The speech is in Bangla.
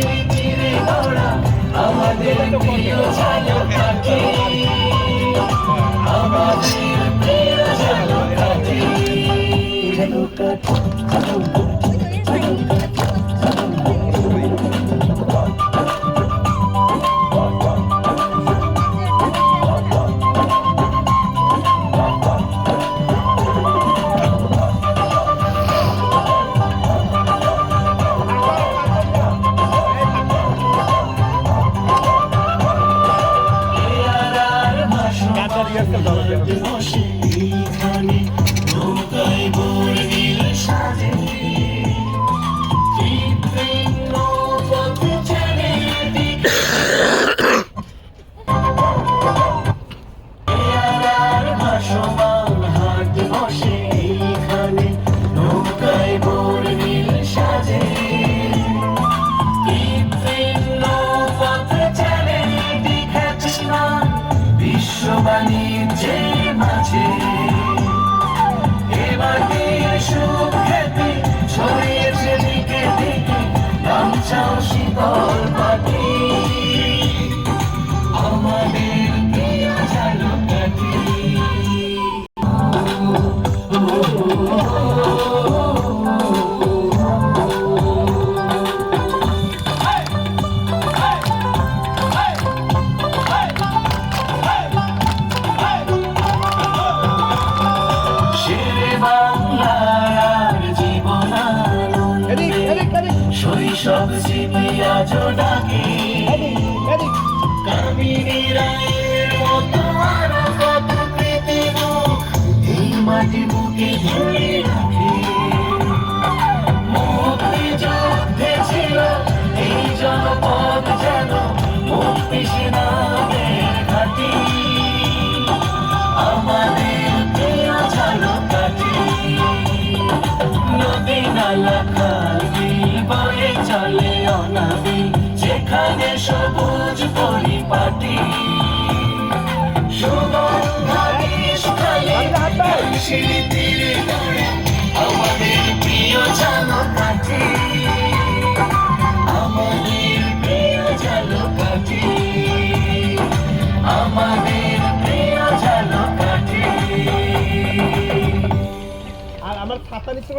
তীরে গড়া আমাদের প্রিয় ঝালকাঠি। আমাদের প্রিয় ঝালকাঠি। ঝালকাঠি। পেয়ারার Herkes alacak. DJ Magic. শৈশব স্মৃতি আজও ডাকে। কামিনী রায়ের মতো আরও কত প্রীতি এই মাটি বুকে ধরে রাখে। মুক্তিযুদ্ধে ছিল এই জনপদ যেন মুক্তি সেনাদের ঘাঁটি। আমাদের প্রিয় ঝালকাঠি নদী নালা চলে অনাবি যেখানে সবুজ পরিপাটি। আমাদের প্রিয় ঝালকাঠি আমাদের প্রিয় ঝালকাঠি আমাদের প্রিয় ঝালকাঠি আর আমার ছাতা নিচ্ছে